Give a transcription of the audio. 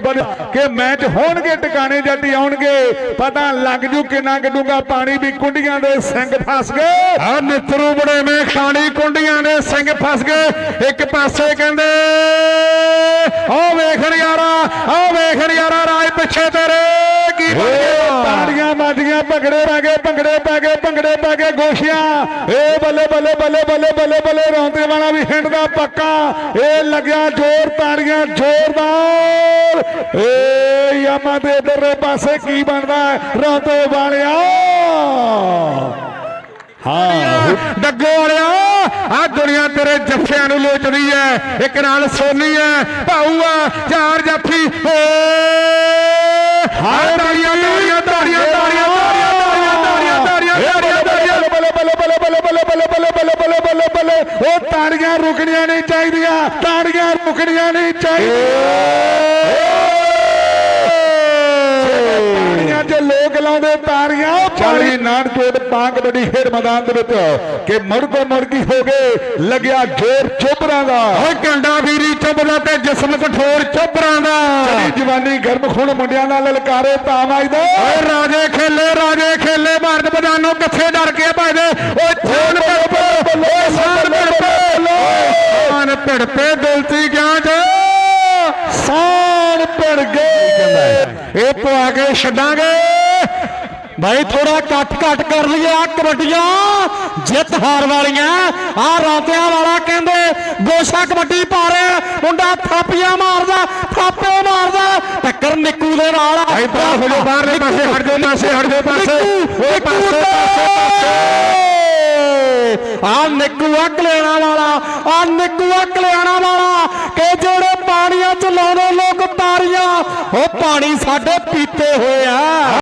ਪੌੜੀ ਵੱਧ ਕਿ ਮੈਚ ਹੋਣਗੇ ਟਿਕਾਣੇ ਜੱਟੀ ਆਉਣਗੇ। ਪਤਾ ਲੱਗ ਜੂ ਕਿੰਨਾ ਕੱਢੂਗਾ ਪਾਣੀ ਵੀ ਕੁੰਡੀਆਂ ਦੇ ਸਿੰਘ ਫਸ ਗਏ। ਆ ਮਿੱਤਰੂ ਬੜੇ ਮੇ ਖਾਣੀ ਕੁੰਡੀਆਂ ਦੇ ਸਿੰਘ ਫਸ ਗਏ। ਇੱਕ ਪਾਸੇ ਕਹਿੰਦੇ ਓ ਵੇਖ ਯਾਰਾ ਓ ਵੇਖ ਯਾਰਾ ਰਾਜ ਪਿੱਛੇ ਤੇਰੇ ਕੀ ਬਣ ਗਿਆ? ਤਾੜੀਆਂ ਵੱਜੀਆਂ ਭੰਗੜੇ ਪੈ ਗਏ ਭੰਗੜੇ ਪੈ ਗਏ ਭੰਗੜੇ ਪੈ ਗਏ ਗੋਸ਼ੀਆਂ। ਏ ਬੱਲੇ ਬੱਲੇ ਬੱਲੇ ਬੱਲੇ ਬੱਲੇ ਬੱਲੇ, ਰੌਂਦੇ ਵਾਲਾ ਵੀ ਹਿੰਡ ਪੱਕਾ। ਇਹ ਲੱਗਿਆ ਜ਼ੋਰ ਤਾੜੀਆਂ, ਜ਼ੋਰਦਾਰ। ਏ ਯਾਮਾ ਦੇ ਇਧਰਲੇ ਪਾਸੇ ਕੀ ਬਣਦਾ ਰੌਂਦੇ ਵਾਲਿਆ। ਹਾਂ, ਡੱਗੋ ਵਾਲਿਆ। ਆ ਦੁਨੀਆ ਤੇਰੇ ਜੱਫਿਆਂ ਨੂੰ ਲੋਚਦੀ ਐ ਇੱਕ ਨਾਲ ਸੋਨੀ ਐ ਭਾਊ ਆ ਚਾਰ ਜੱਫੀ। ਏ। ਹਾਏ ਤਾੜੀਆਂ ਤਾੜੀਆਂ ਤਾੜੀਆਂ ਬੱਲੇ ਉਹ ਤਾੜੀਆਂ ਰੁਕਣੀਆਂ ਨਹੀਂ ਚਾਹੀਦੀਆਂ ਤਾੜੀਆਂ ਰੁਕਣੀਆਂ ਨਹੀਂ ਚਾਹੀਦੀਆਂ। ਤਾੜੀਆਂ ਚ ਲੋਕ ਲਾਉਂਦੇ ਤਾੜੀਆਂ ਪਾਣੀ ਨਾਨ ਚੋਟ ਪਾਂ ਕਬੱਡੀ ਖੇਡ ਮੈਦਾਨ ਦੇ ਵਿੱਚ ਕਿ ਮੁੜ ਕੀ ਹੋ ਗਏ ਲੱਗਿਆ ਜ਼ੋਰ ਚੋਬਰਾਂ ਦਾ। ਓਏ ਕੰਡਾ ਵੀਰੀ ਚੋਬਰਾਂ ਤੇ ਜਿਸਮ ਕਠੋਰ ਚੋਬਰਾਂ ਦਾ। ਜਿਹੜੀ ਜਵਾਨੀ ਗਰਮ ਖੂਨ ਮੁੰਡਿਆਂ ਨਾਲ ਲਲਕਾਰੇ ਤਾਂ ਵੱਜਦਾ ਓਏ ਰਾਜੇ ਖੇਲੇ ਰਾਜੇ ਖੇਲੇ ਭਾਰਤ ਬਦਾਨੋਂ ਕਿੱਥੇ ਡਰ ਕੇ ਭਜਦੇ ਓਏ ਛਾਨ ਭਿੜ ਓਏ ਸਾਨ ਭਿੜ ਸਾਨ ਭਿੜ ਪੇ ਦਿਲਤੀ ਗਿਆ ਜੇ ਸਾਨ ਭਿੜ ਗਏ। ਇਹ ਪਵਾ ਕੇ ਛੱਡਾਂਗੇ। ਭਾਈ ਥੋੜਾ ਕੱਟ ਕੱਟ ਕਰ ਲਈਏ ਆ ਕਬੱਡੀਆਂ। ਜਿੱਤ ਹਾਰ ਵਾਲੀਆਂ। ਆ ਰਾਤਿਆਂ ਵਾਲਾ ਕਹਿੰਦੇ ਗੋਸ਼ਾ ਕਬੱਡੀ ਪਾ ਰਿਹਾ। ਮੁੰਡਾ ਥਾਪੀਆਂ ਮਾਰਦਾ ਥਾਪੇ ਮਾਰਦਾ। ਟੱਕਰ ਨਿੱਕੂ ਦੇ ਨਾਲ ਇੱਧਰ ਹੋ ਜਾ ਬਾਹਰਲੇ ਪਾਸੇ ਹਟ ਜਾ ਪਾਸੇ ਹਟ ਜਾ ਪਾਸੇ। ਉਹ ਪਾਸੇ ਆ ਨਿੱਕੂ ਅਕਲੇਣਾ ਵਾਲਾ। ਆ ਨਿੱਕੂ ਕਲਿਆਣਾ ਵਾਲਾ ਕਿ ਜਿਹੜੇ ਪਾਣੀਆਂ ਚ ਲਾਉਣੇ ਲੋਕ ਤਾਰੀਆਂ ਉਹ ਪਾਣੀ ਸਾਡੇ ਪੀਤੇ ਹੋਏ ਆ।